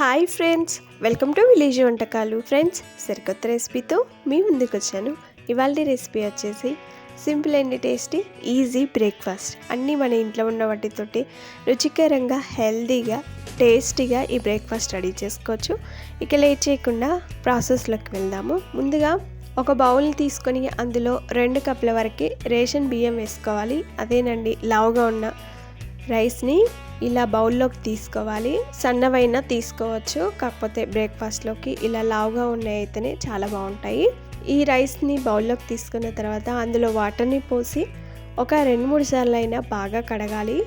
Hi friends welcome to village వంటకాలు. Friends సరికొత్త రెసిపీతో మీ ముందుకు వచ్చాను. ఇవాళ రెసిపీ వచ్చేసి simple and tasty easy breakfast. అన్నీ మన ఇంట్లో ఉన్న వాటితోటి రుచికరంగా హెల్తీగా టేస్టీగా ఈ బ్రేక్ఫాస్ట్ రెడీ చేసుకోవచ్చు. ఇక లేట్ చేయకుండా ప్రాసెస్లోకి వెళ్దాము. ముందుగా ఒక బౌల్ని తీసుకొని అందులో రెండు కప్పుల వరకు రేషన్ బియ్యం వేసుకోవాలి. అదేనండి లావుగా ఉన్న రైస్ని ఇలా బౌల్లోకి తీసుకోవాలి. సన్నవైనా తీసుకోవచ్చు. కాకపోతే బ్రేక్ఫాస్ట్లోకి ఇలా లావుగా ఉన్నాయి అయితేనే చాలా బాగుంటాయి. ఈ రైస్ని బౌల్లోకి తీసుకున్న తర్వాత అందులో వాటర్ని పోసి ఒక రెండు మూడు సార్లు అయినా బాగా కడగాలి.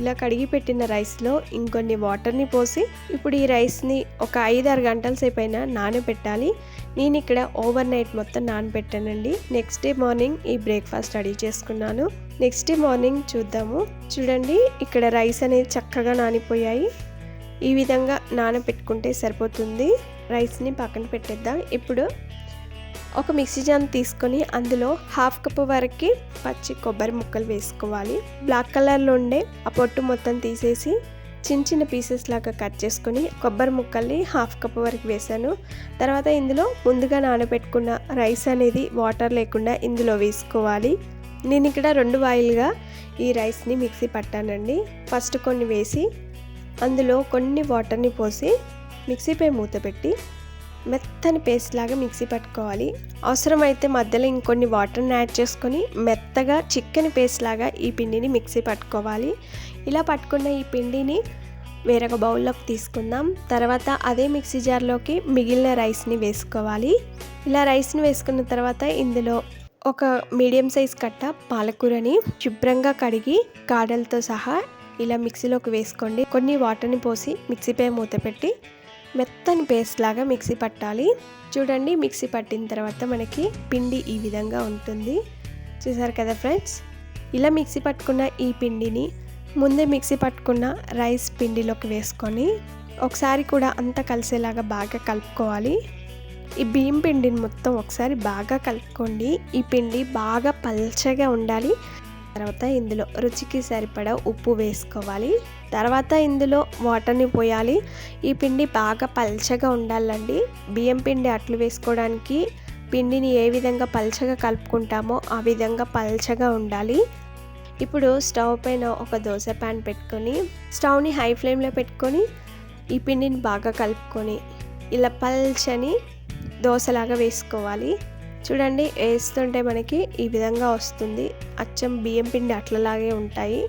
ఇలా కడిగి పెట్టిన రైస్లో ఇంకొన్ని వాటర్ని పోసి ఇప్పుడు ఈ రైస్ని ఒక ఐదు ఆరు గంటల సేపు అయినా నానబెట్టాలి. నేను ఇక్కడ ఓవర్ నైట్ మొత్తం నానబెట్టానండి. నెక్స్ట్ డే మార్నింగ్ ఈ బ్రేక్ఫాస్ట్ రెడీ చేసుకున్నాను. నెక్స్ట్ డే మార్నింగ్ చూద్దాము. చూడండి ఇక్కడ రైస్ అనేది చక్కగా నానిపోయాయి. ఈ విధంగా నానబెట్టుకుంటే సరిపోతుంది. రైస్ని పక్కన పెట్టేద్దాం. ఇప్పుడు ఒక మిక్సీ జాన్ తీసుకొని అందులో హాఫ్ కప్ వరకు పచ్చి కొబ్బరి ముక్కలు వేసుకోవాలి. బ్లాక్ కలర్లో ఉండే ఆ పొట్టు మొత్తం తీసేసి చిన్న చిన్న పీసెస్ లాగా కట్ చేసుకొని కొబ్బరి ముక్కల్ని హాఫ్ కప్ వరకు వేసాను. తర్వాత ఇందులో ముందుగా నానబెట్టుకున్న రైస్ అనేది వాటర్ లేకుండా ఇందులో వేసుకోవాలి. నేను ఇక్కడ రెండు వాయిల్గా ఈ రైస్ని మిక్సీ పట్టానండి. ఫస్ట్ కొన్ని వేసి అందులో కొన్ని వాటర్ని పోసి మిక్సీపై మూత పెట్టి మెత్తని పేస్ట్ లాగా మిక్సీ పట్టుకోవాలి. అవసరమైతే మధ్యలో ఇంకొన్ని వాటర్ని యాడ్ చేసుకొని మెత్తగా చికెన్ పేస్ట్ లాగా ఈ పిండిని మిక్సీ పట్టుకోవాలి. ఇలా పట్టుకున్న ఈ పిండిని వేరొక బౌల్లోకి తీసుకుందాం. తర్వాత అదే మిక్సీ జార్లోకి మిగిలిన రైస్ని వేసుకోవాలి. ఇలా రైస్ని వేసుకున్న తర్వాత ఇందులో ఒక మీడియం సైజ్ కట్ట పాలకూరని శుభ్రంగా కడిగి కాడలతో సహా ఇలా మిక్సీలోకి వేసుకోండి. కొన్ని వాటర్ని పోసి మిక్సీపై మూత పెట్టి మెత్తని పేస్ట్ లాగా మిక్సీ పట్టాలి. చూడండి మిక్సీ పట్టిన తర్వాత మనకి పిండి ఈ విధంగా ఉంటుంది. చూసారు కదా ఫ్రెండ్స్? ఇలా మిక్సీ పట్టుకున్న ఈ పిండిని ముందే మిక్సీ పట్టుకున్న రైస్ పిండిలోకి వేసుకొని ఒకసారి కూడా అంతా కలిసేలాగా బాగా కలుపుకోవాలి. ఈ బియ్యం పిండిని మొత్తం ఒకసారి బాగా కలుపుకోండి. ఈ పిండి బాగా పల్చగా ఉండాలి. తర్వాత ఇందులో రుచికి సరిపడా ఉప్పు వేసుకోవాలి. తర్వాత ఇందులో వాటర్ని పోయాలి. ఈ పిండి బాగా పల్చగా ఉండాలండి. బియ్యం పిండి అట్లు వేసుకోవడానికి పిండిని ఏ విధంగా పల్చగా కలుపుకుంటామో ఆ విధంగా పల్చగా ఉండాలి. ఇప్పుడు స్టవ్ పైన ఒక దోశ ప్యాన్ పెట్టుకొని స్టవ్ని హై ఫ్లేమ్లో పెట్టుకొని ఈ పిండిని బాగా కలుపుకొని ఇలా పల్చని దోశలాగా వేసుకోవాలి. చూడండి వేస్తుంటే మనకి ఈ విధంగా వస్తుంది. అచ్చం బియ్యం పిండి అట్లలాగే ఉంటాయి.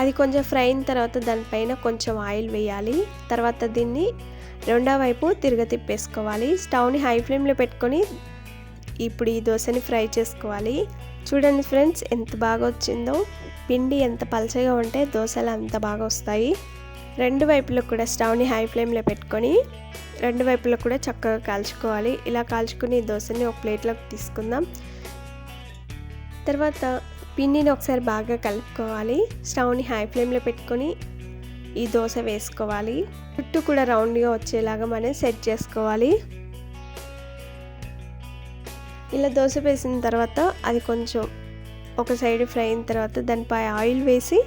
అది కొంచెం ఫ్రై అయిన తర్వాత దానిపైన కొంచెం ఆయిల్ వేయాలి. తర్వాత దీన్ని రెండో వైపు తిరగ తిప్పేసుకోవాలి. స్టవ్ని హై ఫ్లేమ్లో పెట్టుకొని ఇప్పుడు ఈ దోశని ఫ్రై చేసుకోవాలి. చూడండి ఫ్రెండ్స్ ఎంత బాగా వచ్చిందో. పిండి ఎంత పలచగా ఉంటే దోశలు అంత బాగా వస్తాయి. రెండు వైపులో కూడా స్టవ్ని హై ఫ్లేమ్లో పెట్టుకొని రెండు వైపులో కూడా చక్కగా కాల్చుకోవాలి. ఇలా కాల్చుకుని దోశని ఒక ప్లేట్లోకి తీసుకుందాం. తర్వాత పిండిని ఒకసారి బాగా కలుపుకోవాలి. స్టవ్ని హై ఫ్లేమ్లో పెట్టుకొని ఈ దోశ వేసుకోవాలి. చుట్టూ కూడా రౌండ్గా వచ్చేలాగా మనం సెట్ చేసుకోవాలి. ఇలా దోశ వేసిన తర్వాత అది కొంచెం ఒక సైడ్ ఫ్రై అయిన తర్వాత దానిపై ఆయిల్ వేసి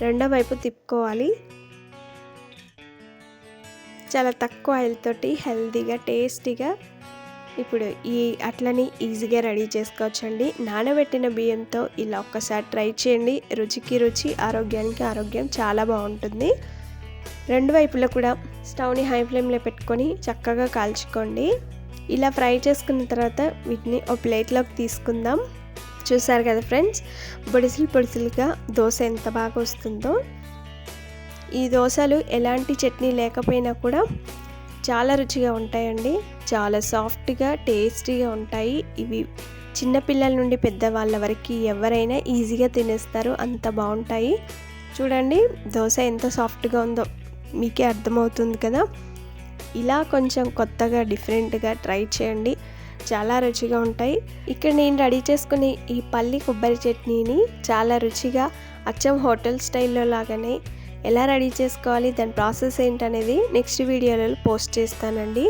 రెండో వైపు తిప్పుకోవాలి. చాలా తక్కువ ఆయిల్ తోటి హెల్తీగా టేస్టీగా ఇప్పుడు ఈ అట్లని ఈజీగా రెడీ చేసుకోవచ్చండి. నానబెట్టిన బియ్యంతో ఇలా ఒక్కసారి ట్రై చేయండి. రుచికి రుచి ఆరోగ్యానికి ఆరోగ్యం చాలా బాగుంటుంది. రెండు వైపులా కూడా స్టవ్ని హై ఫ్లేమ్లో పెట్టుకొని చక్కగా కాల్చుకోండి. ఇలా ఫ్రై చేసుకున్న తర్వాత వీటిని ఒక ప్లేట్లోకి తీసుకుందాం. చూసారు కదా ఫ్రెండ్స్? పొడిసిలు పొడిసిలుగా దోశ ఎంత బాగా వస్తుందో. ఈ దోశలు ఎలాంటి చట్నీ లేకపోయినా కూడా చాలా రుచిగా ఉంటాయండి. చాలా సాఫ్ట్గా టేస్టీగా ఉంటాయి. ఇవి చిన్నపిల్లల నుండి పెద్దవాళ్ళ వరకు ఎవరైనా ఈజీగా తినేస్తారు. అంత బాగుంటాయి. చూడండి దోశ ఎంత సాఫ్ట్గా ఉందో మీకే అర్థమవుతుంది కదా. ఇలా కొంచెం కొత్తగా డిఫరెంట్గా ట్రై చేయండి. చాలా రుచిగా ఉంటాయి. ఇక్కడ నేను రెడీ చేసుకునే ఈ పల్లి కొబ్బరి చట్నీని చాలా రుచిగా అచ్చం హోటల్ స్టైల్లో లాగానే ఎలా రెడీ చేసుకోవాలి దాని ప్రాసెస్ ఏంటనేది నెక్స్ట్ వీడియోలో పోస్ట్ చేస్తానండి.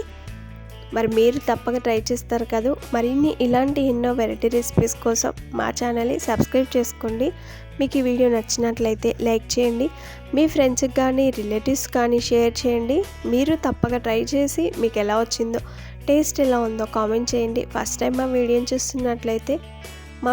మరి మీరు తప్పక ట్రై చేస్తారు కదా. మరిన్ని ఇలాంటి ఎన్నో వెరైటీ రెసిపీస్ కోసం మా ఛానల్ని సబ్స్క్రైబ్ చేసుకోండి. మీకు ఈ వీడియో నచ్చినట్లయితే లైక్ చేయండి. మీ ఫ్రెండ్స్కి కానీ రిలేటివ్స్ కానీ షేర్ చేయండి. మీరు తప్పక ట్రై చేసి మీకు ఎలా వచ్చిందో టేస్ట్ ఎలా ఉందో కామెంట్ చేయండి. ఫస్ట్ టైం మా వీడియోని చూస్తున్నట్లయితే మా